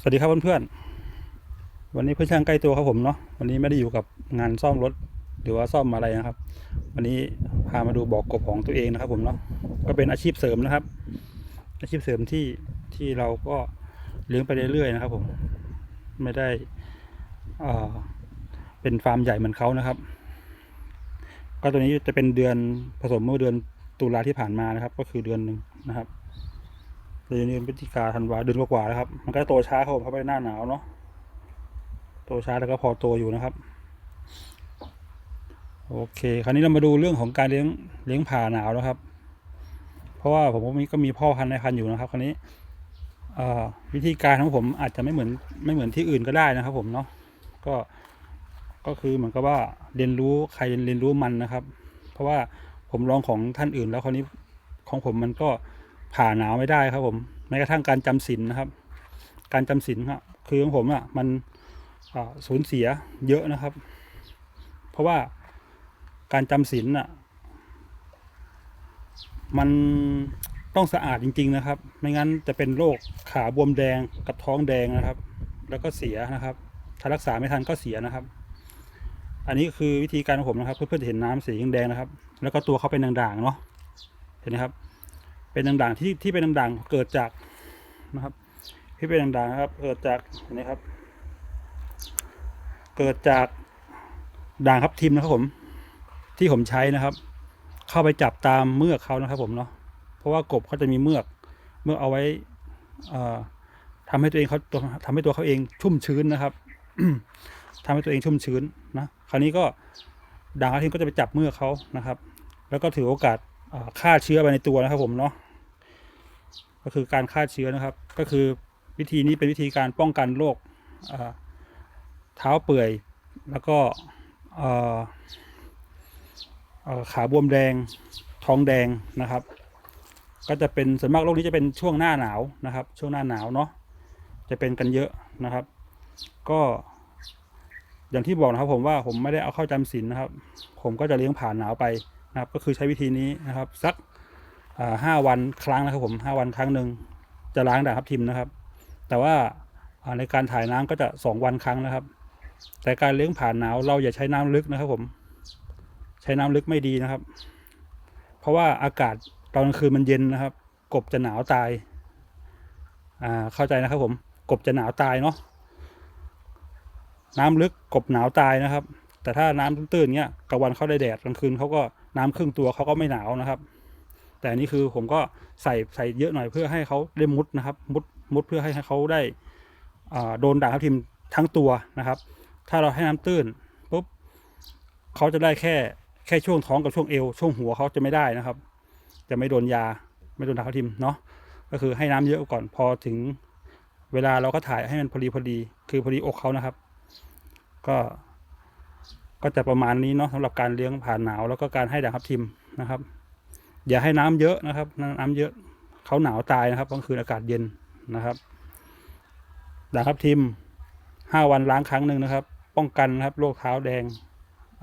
สวัสดีครับเพื่อนๆ วันนี้เพื่อนช่างใกล้ตัวครับผมเนาะ วันนี้ไม่ได้อยู่กับงานซ่อมรถหรือว่าซ่อมอะไรนะครับ วันนี้พามาดูบอกกบของตัวเองนะครับผมเนาะ ก็เป็นอาชีพเสริมนะครับ อาชีพเสริมที่ที่เราก็เลี้ยงไปเรื่อยๆนะครับผม ไม่ได้อ่อเป็นฟาร์มใหญ่เหมือนเขานะครับ ก็ตัวนี้จะเป็นเดือนผสมเมื่อเดือนตุลาที่ผ่านมานะครับ ก็คือเดือนหนึ่งนะครับ เดือนนี้พฤศจิกาธันวาเดือนกว่าๆแล้วครับ มันก็โตช้าครับเพราะไปหน้าหนาวเนาะโตช้าแต่ก็พอโตอยู่นะครับ โอเค คราวนี้เรามาดูเรื่องของการเลี้ยงเลี้ยงผ่าหนาวนะครับ เพราะว่าผมก็มีก็มีพ่อพันธุ์ในพันธุ์อยู่นะครับ คราวนี้วิธีการของผมอาจจะไม่เหมือนไม่เหมือนที่อื่นก็ได้นะครับ ผมเนาะก็ก็คือเหมือนกับว่าเรียนรู้ใครเรียนรู้มันนะครับ เพราะว่าผมลองของท่านอื่นแล้วคราวนี้ของผมมันก็ ผ่าหนาวไม่ได้ครับผมแม้กระทั่งการจำศีลนะครับ การจำศีลครับคือของผมอะมันสูญเสียเยอะนะครับ เพราะว่าการจำศีลอะ มันต้องสะอาดจริง ๆนะครับ ไม่งั้นจะเป็นโรคขาบวมแดงกับท้องแดงนะครับ แล้วก็เสียนะครับ ถ้ารักษาไม่ทันก็เสียนะครับ อันนี้คือวิธีการของผมนะครับ เพื่อนๆจะเห็นน้ำสีแดงนะครับ แล้วก็ตัวเขาเป็นด่างๆเนาะเห็นไหมครับ เป็นด่างๆที่ที่เป็นด่างๆเกิดจากนะครับ ที่เป็นด่างๆนะครับ เกิดจากเห็นไหมครับ เกิดจากด่างครับทิมนะครับผม ที่ผมใช้นะครับ เข้าไปจับตามเมือกเขานะครับ ผมเนาะเพราะว่ากบเขาจะมีเมือก เมือกเอาไว้เอ่อทำให้ตัวเองเขาตัวทำให้ตัวเขาเองชุ่มชื้นนะครับทำให้ตัวเองชุ่มชื้นนะคราวนี้ก็ด่างครับทิมก็จะไปจับเมือกเขานะครับ แล้วก็ถือโอกาสฆ่าเชื้อไปในตัวนะครับผมเนาะ ก็คือการฆ่าเชื้อนะครับ ก็คือวิธีนี้เป็นวิธีการป้องกันโรคเท้าเปื่อย แล้วก็ขาบวมแดงท้องแดงนะครับ ก็จะเป็นส่วนมากโรคนี้จะเป็นช่วงหน้าหนาวนะครับ ช่วงหน้าหนาวเนาะจะเป็นกันเยอะนะครับ ก็อย่างที่บอกนะครับผมว่าผมไม่ได้เอาเข้าจำศีลนะครับ ผมก็จะเลี้ยงผ่านหนาวไปนะครับ ก็คือใช้วิธีนี้นะครับ สัก ห้าวันครั้งนะครับผมห้าวันครั้งหนึ่งจะล้างด่างทับทิมนะครับ แต่ว่าในการถ่ายน้ำก็จะสองวันครั้งนะครับ แต่การเลี้ยงผ่านหนาวเราอย่าใช้น้ำลึกนะครับ ผม ใช้น้ำลึกไม่ดีนะครับ เพราะว่าอากาศตอนกลางคืนมันเย็นนะครับ กบจะหนาวตายอ่าเข้าใจนะครับ ผม กบจะหนาวตายเนาะน้ำลึกกบหนาวตายนะครับ แต่ถ้าน้ำตื้นๆเงี้ยกลางวันเขาได้แดดกลางคืนเขาก็น้ำครึ่งตัวเขาก็ไม่หนาวนะครับ แต่อันนี้คือผมก็ใส่ใส่เยอะหน่อยเพื่อให้เขาได้มุดนะครับ มุดมุดเพื่อให้เขาได้โดนด่างทับทิมทั้งตัวนะครับ ถ้าเราให้น้ำตื้นปุ๊บเขาจะได้แค่แค่ช่วงท้องกับช่วงเอว ช่วงหัวเขาจะไม่ได้นะครับ จะไม่โดนยาไม่โดนด่างทับทิมเนาะก็คือให้น้ำเยอะก่อนพอถึงเวลาเราก็ถ่ายให้มันพอดีพอดี คือพอดีอกเขานะครับ ก็ก็จะประมาณนี้เนาะสำหรับการเลี้ยงผ่านหนาวแล้วก็การให้ด่างทับทิมนะครับ อย่าให้น้ำเยอะนะครับ น้ำเยอะเขาหนาวตายนะครับกลางคืนอากาศเย็นนะครับด่างทับทิมห้าวันล้างครั้งหนึ่งนะครับ ป้องกันนะครับโรคเท้าแดง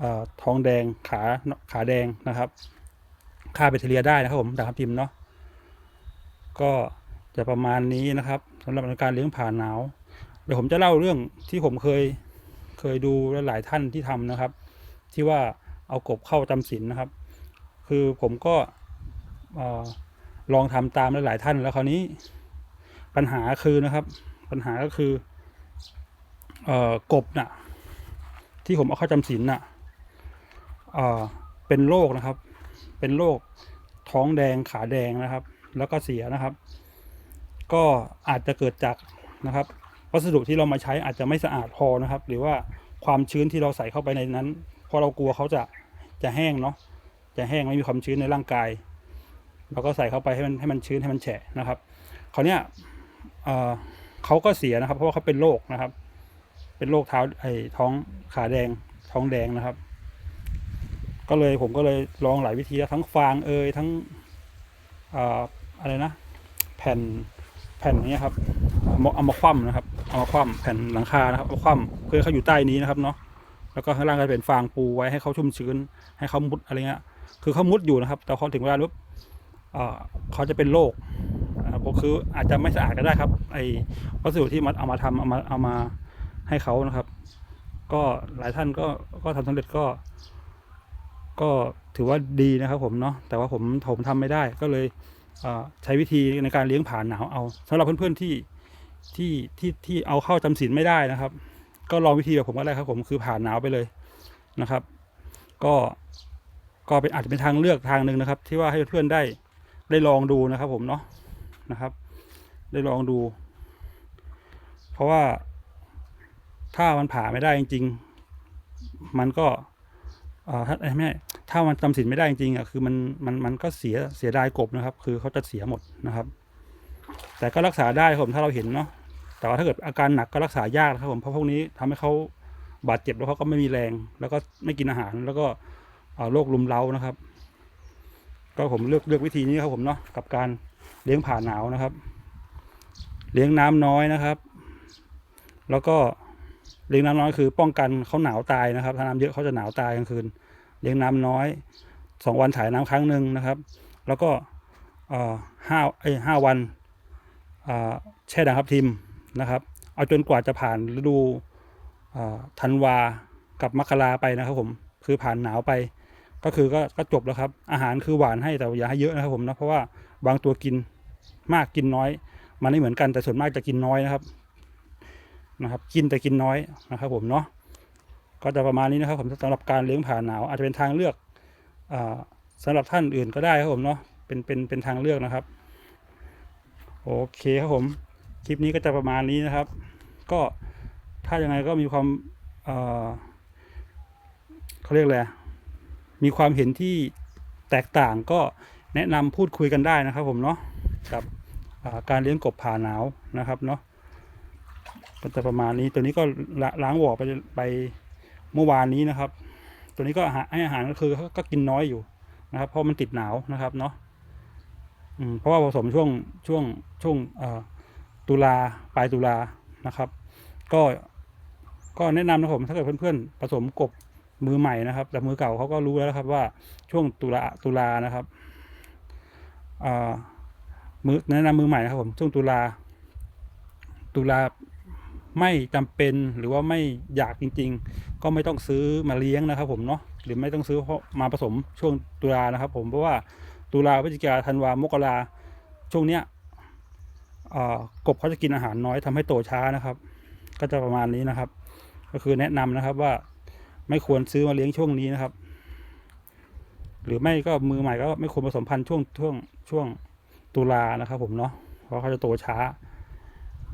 อท้องแดงขาขาแดงนะครับฆ่าแบคทีเรียได้นะครับผมด่างทับทิมเนาะก็จะประมาณนี้นะครับสำหรับการเลี้ยงผ่านหนาว เดี๋ยวผมจะเล่าเรื่องที่ผมเคยเคยดูหลายท่านที่ทำนะครับ ที่ว่าเอากบเข้าจำศีลนะครับ คือผมก็ ลองทำตามหลายๆท่านแล้วคราวนี้ปัญหาคือนะครับ ปัญหาก็คือเอ่อกบน่ะ ที่ผมเอาเข้าจำศีลน่ะเอ่อเป็นโรคนะครับ เป็นโรคท้องแดงขาแดงนะครับ แล้วก็เสียนะครับ ก็อาจจะเกิดจากนะครับวัสดุที่เรามาใช้อาจจะไม่สะอาดพอนะครับ หรือว่าความชื้นที่เราใส่เข้าไปในนั้นเพราะเรากลัวเขาจะจะแห้งเนาะจะแห้งไม่มีความชื้นในร่างกาย เราก็ใส่เข้าไปให้มันให้มันชื้นให้มันแฉะนะครับคราวเนี้ยเขาก็เสียนะครับ เพราะว่าเขาเป็นโรคนะครับ เป็นโรคเท้าไอ้ท้องขาแดงท้องแดงนะครับ ก็เลยผมก็เลยลองหลายวิธีแล้วทั้งฟางเอยทั้งอะไรนะ แผ่นแผ่นอย่างเนี้ยครับเอามาคว่ำนะครับเอามาคว่ำแผ่นหลังคานะครับเอามาคว่ำเพื่อเขาอยู่ใต้นี้นะครับเนาะแล้วก็ข้างล่างก็เป็นฟางปูไว้ให้เขาชุ่มชื้น ให้เขามุดอะไรเงี้ยคือเขามุดอยู่นะครับ แต่พอถึงเวลาปุ๊บ เขาจะเป็นโรคผมคืออาจจะไม่สะอาดก็ได้ครับ ไอวัสดุที่มันเอามาทำเอามาเอามาให้เขานะครับ ก็หลายท่านก็ก็ทำสำเร็จก็ ก็ถือว่าดีนะครับ ผมเนาะแต่ว่าผมผมทำไม่ได้ก็เลยเใช้วิธีในการเลี้ยงผ่านหนาวเอาสำหรับเพื่อนๆที่ที่ที่ที่เอาเข้าจำศีลไม่ได้นะครับ ก็ลองวิธีแบบผมก็ได้ครับ ผมคือผ่านหนาวไปเลยนะครับ ก็ก็เป็นอาจจะเป็นทางเลือกทางหนึ่งนะครับ ที่ว่าให้เพื่อนๆได้ ได้ลองดูนะครับผมเนาะนะครับ ได้ลองดู เพราะว่าถ้ามันผ่าไม่ได้จริง ๆ มันก็เอ่อถ้าไม่ถ้ามันจำสินไม่ได้จริงๆอะคือมันมันมันก็เสียเสียดายกบนะครับ คือเขาจะเสียหมดนะครับ แต่ก็รักษาได้ครับผมถ้าเราเห็นเนาะแต่ว่าถ้าเกิดอาการหนักก็รักษายากนะครับผมเพราะพวกนี้ทำให้เขาบาดเจ็บแล้วเขาก็ไม่มีแรง แล้วก็ไม่กินอาหารแล้วก็โรคลุมเล้านะครับ ก็ผมเลือกเลือกวิธีนี้ครับผมเนาะกับการเลี้ยงผ่าหนาวนะครับ เลี้ยงน้ำน้อยนะครับ แล้วก็เลี้ยงน้ำน้อยคือ ป้องกันเขาหนาวตายนะครับ ถ้าน้ำเยอะเขาจะหนาวตายกลางคืน เลี้ยงน้ำน้อยสองวันถ่ายน้ำครั้งหนึ่งนะครับ แล้วก็ห้าเอ้ห้าวันแช่ด่างทับทิมนะครับ เอาจนกว่าจะผ่านฤดูธันวากับมกราไปนะครับผมคือผ่านหนาวไป ก็คือก็ก็จบแล้วครับ อาหารคือหวานให้แต่อย่าให้เยอะนะครับผมนะเพราะว่าบางตัวกินมากกินน้อย มันไม่เหมือนกันแต่ส่วนมากจะกินน้อยนะครับนะครับ กินแต่กินน้อยนะครับ ผมเนาะก็จะประมาณนี้นะครับ ผมสำหรับการเลี้ยงผ่าหนาว อาจจะเป็นทางเลือกอ่าสำหรับท่านอื่นก็ได้ครับผมเนาะเป็นเป็นเป็นทางเลือกนะครับโอเคครับผมคลิปนี้ก็จะประมาณนี้นะครับ ก็ถ้ายังไงก็มีความเขาเรียกอะไร มีความเห็นที่แตกต่างก็แนะนำพูดคุยกันได้นะครับผมเนาะกับการเลี้ยงกบผ่าหนาวนะครับเนาะก็จะประมาณนี้ตัวนี้ก็ล้างบ่อไปไปเมื่อวานนี้นะครับ ตัวนี้ก็ให้อาหารก็คือก็กินน้อยอยู่นะครับ เพราะมันติดหนาวนะครับเนาะเพราะว่าผสมช่วงช่วงช่วงตุลาปลายตุลานะครับ ก็ก็แนะนำนะครับผมถ้าเกิดเพื่อนๆผสมกบ มือใหม่นะครับ แต่มือเก่าเขาก็รู้แล้วนะครับว่าช่วงตุลาตุลานะครับมือแนะนำมือใหม่นะครับผมช่วงตุลา ตุลาไม่จำเป็นหรือว่าไม่อยากจริง ๆ ก็ไม่ต้องซื้อมาเลี้ยงนะครับ ผมเนาะหรือไม่ต้องซื้อมาผสมช่วงตุลานะครับ ผมเพราะว่าตุลาพฤศจิกาธันวามกราช่วงเนี้ยกบเขาจะกินอาหารน้อยทำให้โตช้านะครับ ก็จะประมาณนี้นะครับ ก็คือแนะนำนะครับว่า ไม่ควรซื้อมาเลี้ยงช่วงนี้นะครับ หรือไม่ก็มือใหม่ก็ไม่ควรผสมพันธุ์ช่วงช่วงช่วงตุลานะครับ ผมเนาะเพราะเขาจะโตช้า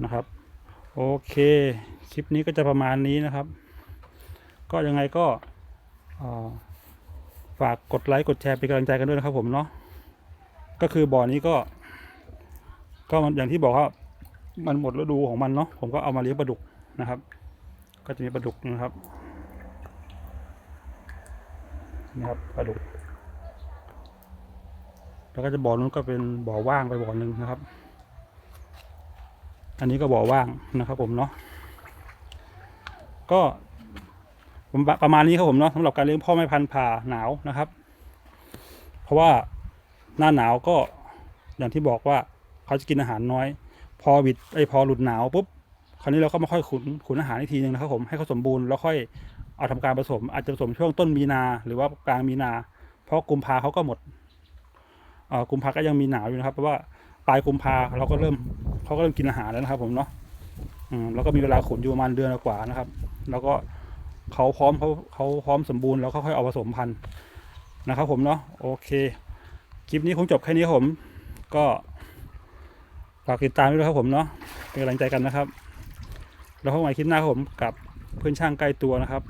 นะครับ โอเค คลิปนี้ก็จะประมาณนี้นะครับ ก็ยังไงก็ฝากกดไลค์กดแชร์เป็นกำลังใจกันด้วยนะครับ ผมเนาะก็คือบ่อนี้ก็ ก็มันอย่างที่บอกว่ามันหมดฤดูของมันเนาะผมก็เอามาเลี้ยงปลาดุกนะครับ ก็จะมีปลาดุกนะครับ นะครับปลาดุก แล้วก็จะบ่อนู้นก็เป็นบ่อว่างไปบ่อหนึ่งนะครับ อันนี้ก็บ่อว่างนะครับ ผมเนาะ ก็ประมาณนี้ครับผมเนาะสำหรับการเลี้ยงพ่อแม่พันธุ์ผ่าหนาวนะครับ เพราะว่าหน้าหนาวก็อย่างที่บอกว่าเขาจะกินอาหารน้อย พอบิดไอพอหลุดหนาวปุ๊บคราวนี้เราก็มาค่อยขุนขุนอาหารอีกทีหนึ่งนะครับผมให้เขาสมบูรณ์แล้วค่อย เอาทำการผสมอาจจะผสมช่วงต้นมีนา หรือว่ากลางมีนา เพราะกุมภาเขาก็หมดกุมภาก็ยังมีหนาวอยู่นะครับ เพราะว่าปลายกุมภาเราก็เริ่มเขาก็เริ่มกินอาหารแล้วนะครับ ผมเนาะอืมแล้วก็มีเวลาขุนอยู่ประมาณเดือนกว่านะครับ แล้วก็เขาพร้อมเขาเขาพร้อมสมบูรณ์แล้วค่อยเอาผสมพันธุ์นะครับ ผมเนาะโอเคคลิปนี้คงจบแค่นี้ครับผม ก็ฝากติดตามด้วยครับผมเนาะเป็นกำลังใจกันนะครับ แล้วพบกันใหม่คลิปหน้าครับผมกับเพื่อนช่างใกล้ตัวนะครับ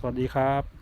สวัสดีครับ